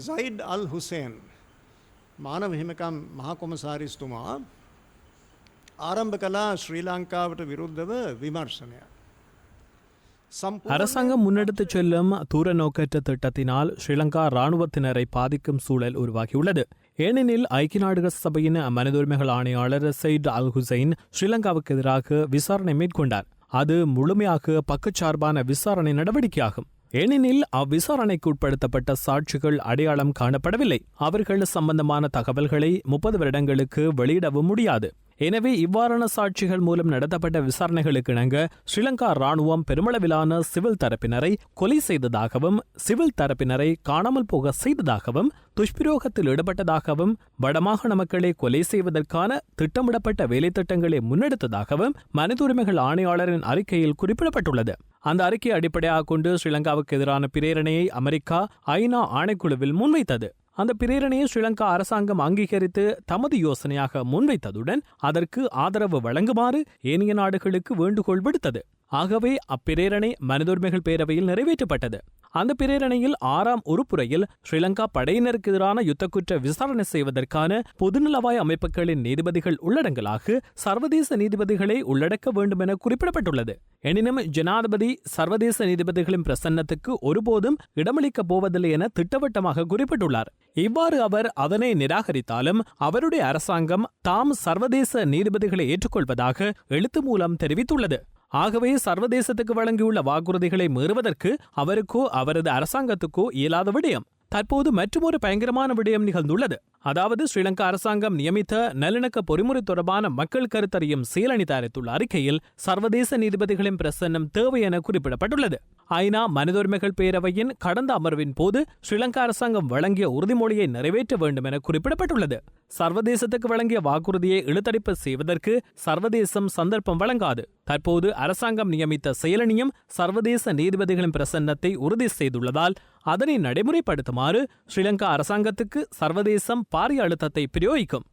Side අල් Hussain මානව හිමකම් මහකොමසාරිස්තුමා ආරම්භ කලා ශ්‍රී ලංකාවට විරුද්ධව විමර්ශනය. அரசாங்கம் முன்னெடுத்துச் செல்லும் தூர நோக்கற்ற திட்டத்தினால் ஸ்ரீலங்கா ராணுவத்தினரை பாதிக்கும் சூழல் உருவாகியுள்ளது ஏனெனில் ஐக்கிய நாடுகள் சபையின் மனித உரிமைகள் ஆணையாளர் சயிட் அல் ஹுசைன் ஸ்ரீலங்காவுக்கு எதிராக விசாரணை மேற்கொண்டார் அது முழுமையாக பக்கச்சார்பான விசாரணை நடவடிக்கையாகும் ஏனெனில் அவ்விசாரணைக்கு உட்படுத்தப்பட்ட சாட்சிகள் அடையாளம் காணப்படவில்லை. அவர்கள் சம்பந்தமான தகவல்களை முப்பது வருடங்களுக்கு வெளியிடவும் முடியாது. எனவே இவ்வாறான சாட்சிகள் மூலம் நடத்தப்பட்ட விசாரணைகளுக்கு இணங்க ஸ்ரீலங்கா ராணுவம் பெருமளவிலான சிவில் தரப்பினரை கொலை செய்ததாகவும் சிவில் தரப்பினரை காணாமல் போக செய்ததாகவும் துஷ்பிரயோகத்தில் ஈடுபட்டதாகவும் வடமாகாண மக்களை கொலை செய்வதற்கான திட்டமிடப்பட்ட வேலைத்திட்டங்களை முன்னெடுத்ததாகவும் மனித உரிமைகள் ஆணையாளரின் அறிக்கையில் குறிப்பிடப்பட்டுள்ளது. அந்த அறிக்கையை அடிப்படையாக கொண்டு ஸ்ரீலங்காவுக்கு எதிரான பிரேரணையை அமெரிக்கா ஐநா ஆணைக்குழுவில் முன்வைத்தது. அந்த பிரேரணையை ஸ்ரீலங்கா அரசாங்கம் அங்கீகரித்து தமது யோசனையாக முன்வைத்ததுடன் அதற்கு ஆதரவு வழங்குமாறு ஏனைய நாடுகளுக்கு வேண்டுகோள் விடுத்தது. ஆகவே அப்பிரேரணை மனிதுரிமைகள் பேரவையில் நிறைவேற்றப்பட்டது. அந்த பிரேரணையில் ஆறாம் உறுப்புரையில் ஸ்ரீலங்கா படையினருக்கு எதிரான யுத்தக்குற்ற விசாரணை செய்வதற்கான பொதுநலவாய் அமைப்புகளின் நீதிபதிகள் உள்ளடங்கலாக சர்வதேச நீதிபதிகளை உள்ளடக்க வேண்டும் என குறிப்பிடப்பட்டுள்ளது. எனினும் ஜனாதிபதி சர்வதேச நீதிபதிகளின் பிரசன்னத்துக்கு ஒருபோதும் இடமளிக்கப் போவதில்லை என திட்டவட்டமாக குறிப்பிட்டுள்ளார். இவ்வாறு அவர் அதனை நிராகரித்தாலும் அவருடைய அரசாங்கம் தாம் சர்வதேச நீதிபதிகளை ஏற்றுக்கொள்வதாக எழுத்து மூலம் தெரிவித்துள்ளது. ஆகவே சர்வதேசத்துக்கு வழங்கியுள்ள வாக்குறுதிகளை மீறுவதற்கு அவருக்கோ அவரது அரசாங்கத்துக்கோ இயலாத விடயம். தற்போது மற்றொரு பயங்கரமான விடயம் நிகழ்ந்துள்ளது. அதாவது ஸ்ரீலங்கா அரசாங்கம் நியமித்த நல்லிணக்க பொறிமுறை தொடர்பான மக்கள் கருத்தறியும் சீலனி தயாரித்துள்ள அறிக்கையில் சர்வதேச நீதிபதிகளின் பிரசன்னம் தேவை என குறிப்பிடப்பட்டுள்ளது. ஐநா மனிதுரிமைகள் பேரவையின் கடந்த அமர்வின் போது ஸ்ரீலங்கா அரசாங்கம் வழங்கிய உறுதிமொழியை நிறைவேற்ற வேண்டும் என குறிப்பிடப்பட்டுள்ளது. சர்வதேசத்துக்கு வழங்கிய வாக்குறுதியை இழுத்தடிப்பு செய்வதற்கு சர்வதேசம் சந்தர்ப்பம் வழங்காது. தற்போது அரசாங்கம் நியமித்த செயலணியும் சர்வதேச நீதிபதிகளின் பிரசன்னத்தை உறுதி செய்துள்ளதால் அதனை நடைமுறைப்படுத்துமாறு ஸ்ரீலங்கா அரசாங்கத்துக்கு சர்வதேசம் பாரிய அழுத்தத்தை பிரயோகிக்கும்.